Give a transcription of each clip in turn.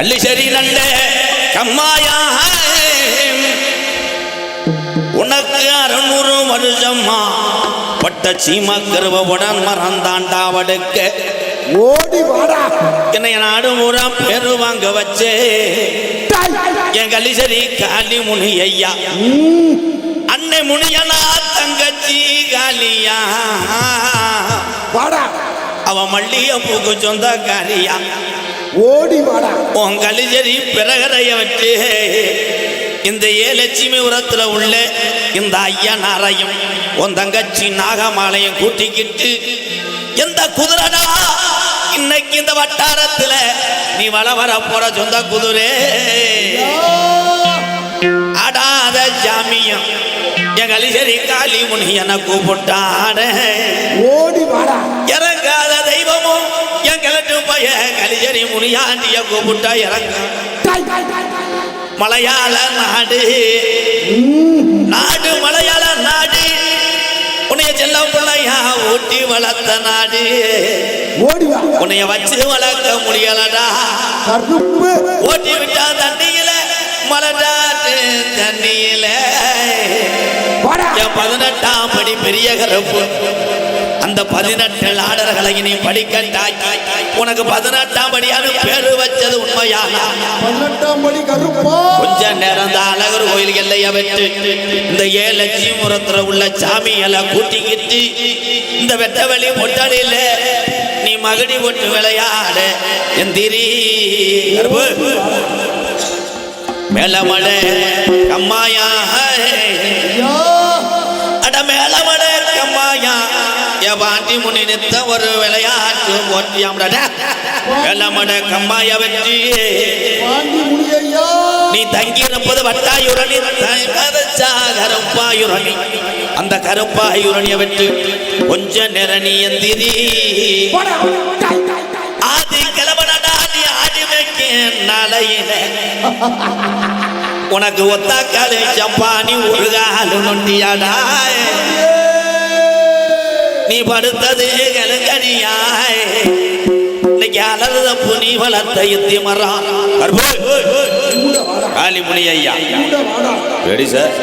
கள்ளி சரி நண்ட கம்மாயா. உனக்கு அறுநூறு வருஷமா பட்ட சீமா கருவவுடன் மறந்தாண்டா வடுக்க. ஓடி வாடா. என்னை நாடு ஊரா பேரு வாங்க வச்சே. என் கலிசரி காளி முனி ஐயா. அன்னை முனியனா தங்கச்சி காளியா. வாடா. அவ மல்லிய பூக்கு சொந்தக்காரியா. ஓடி வாடா. உன் கலிசரி பிறகரைய வச்சு இந்த ஏலட்சுமி உரத்துல உள்ள இந்த ஐயனாரையும் உன் தங்கச்சி நாகமாலையும் கூட்டிக்கிட்டு எந்த குதிரடா? இன்னைக்கு இந்த வட்டாரத்துல நீ வள வர போற சொந்த குதிரை? அடாத ஜாமியம். என் கலிசரி காளி முனி என கூப்பிட்டாட ஓடி வாடா. கலிசரி முனியாண்டிய கூப்பிட்டா இறங்க. மலையாள நாடு. நாடு மலையாள நாடு. உன்னைய செல்ல பிள்ளையா ஊட்டி வளர்த்த நாடு. உன்னைய வச்சு வளர்க்க முடியலடா. ஓட்டி விட்டா தண்ணியில மலடாட்டு தண்ணியில. பதினெட்டாம் படி பெரிய கருப்பு. அந்த பதினெட்டு ஆடர்களை நீ படிக்கட்டாய். உனக்கு பதினெட்டாம் படியான்னு பேரு வச்சது உண்மையானா பதினெட்டாம் படி கருப்பா. கொஞ்ச நேரம் அழகர் கோயில் எல்லைய வெட்டு இந்த ஏலட்சி முறத்துல உள்ள சாமியெல்லாம் கூட்டிக்கிட்டு இந்த வெட்டவெளி மொட்டடியில நீ மகடி ஒட்டு விளையாட. எந்திரி கருப்பு. மேலமடை கம்மாயா அட மேலமடை கம்மாயா. என் பாண்டி முனி நித்த ஒரு விளையாட்டு ஓட்டியாம்டா மேலமடை கம்மாயா வெற்றி நீ தங்கி இருப்பது வட்டாயுரணி கருப்பாயுரணி அந்த கருப்பாயுரணியை விட்டு கொஞ்ச நேரம் நீ எந்திரி. ஆதி கிளம்பனடா நீ ஆடி வைக்க நாளையில உனக்கு ஒத்தாக்காடு சப்பானி ஒரு காலு நொண்டியாடா நீ படுத்தது கலங்கடியாய் இன்னைக்கு அலறுத புனி வளர்த்த யுத்தி மரம் காளிமுனி ஐயா ready sir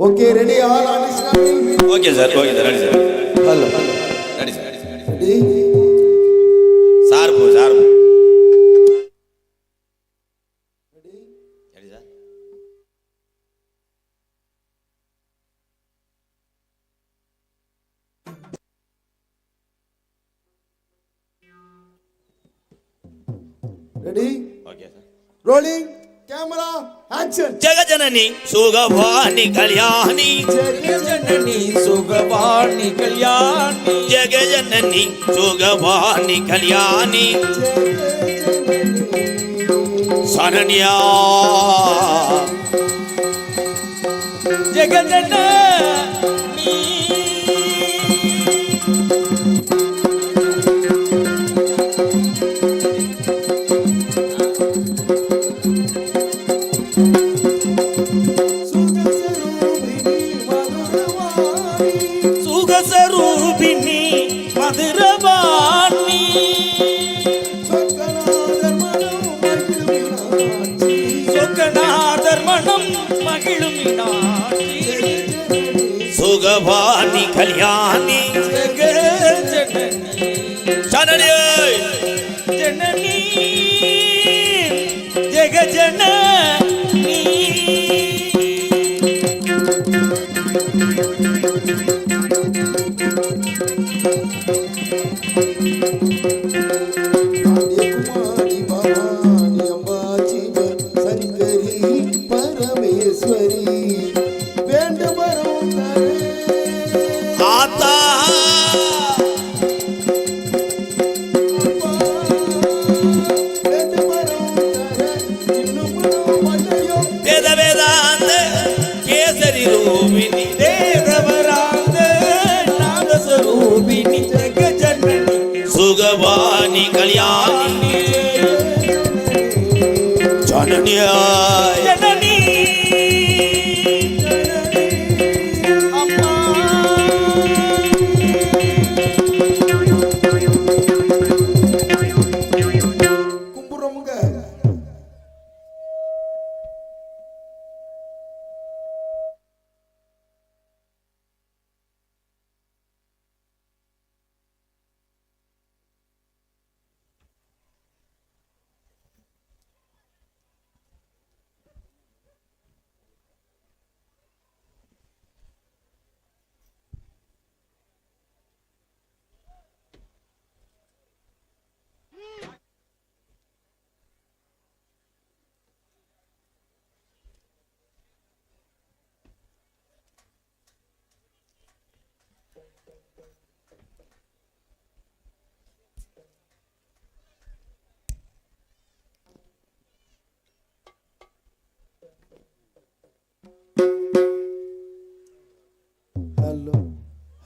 okay ready all okay sir okay sir ready sir hello ready sir ready rolling camera action ஜெகஜனனி சுகவாணி Kalyani Janani சுகவாணி Kalyani ஜெகஜனனி சுகவாணி Kalyani Saranya ஜெகஜன மகிழும் கல்யாணி. சுகவாணி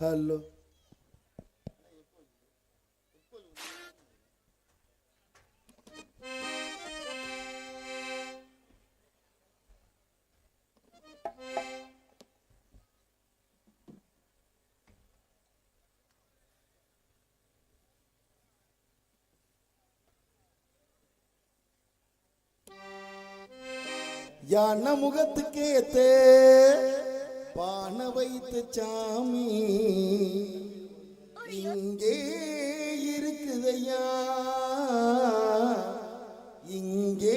హలో யான முகத்துக்கு ஏத்தே பான வைத்த சாமி. இங்கே இருக்குதையா? இங்கே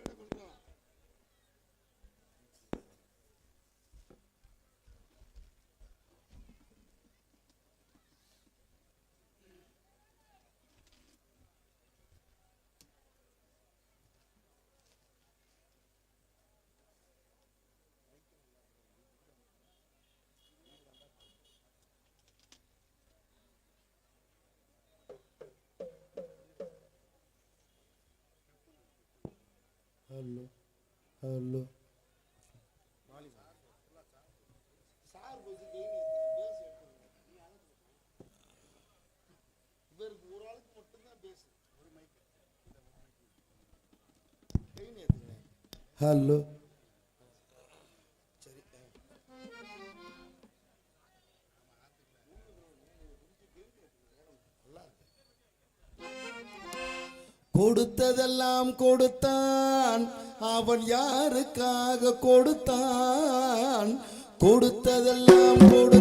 ஹலோ ஹலோ ஹலோ கொடுத்ததெல்லாம் கொடுத்தான் அவன் யாருக்காக கொடுத்தான்? கொடுத்ததெல்லாம் கொடு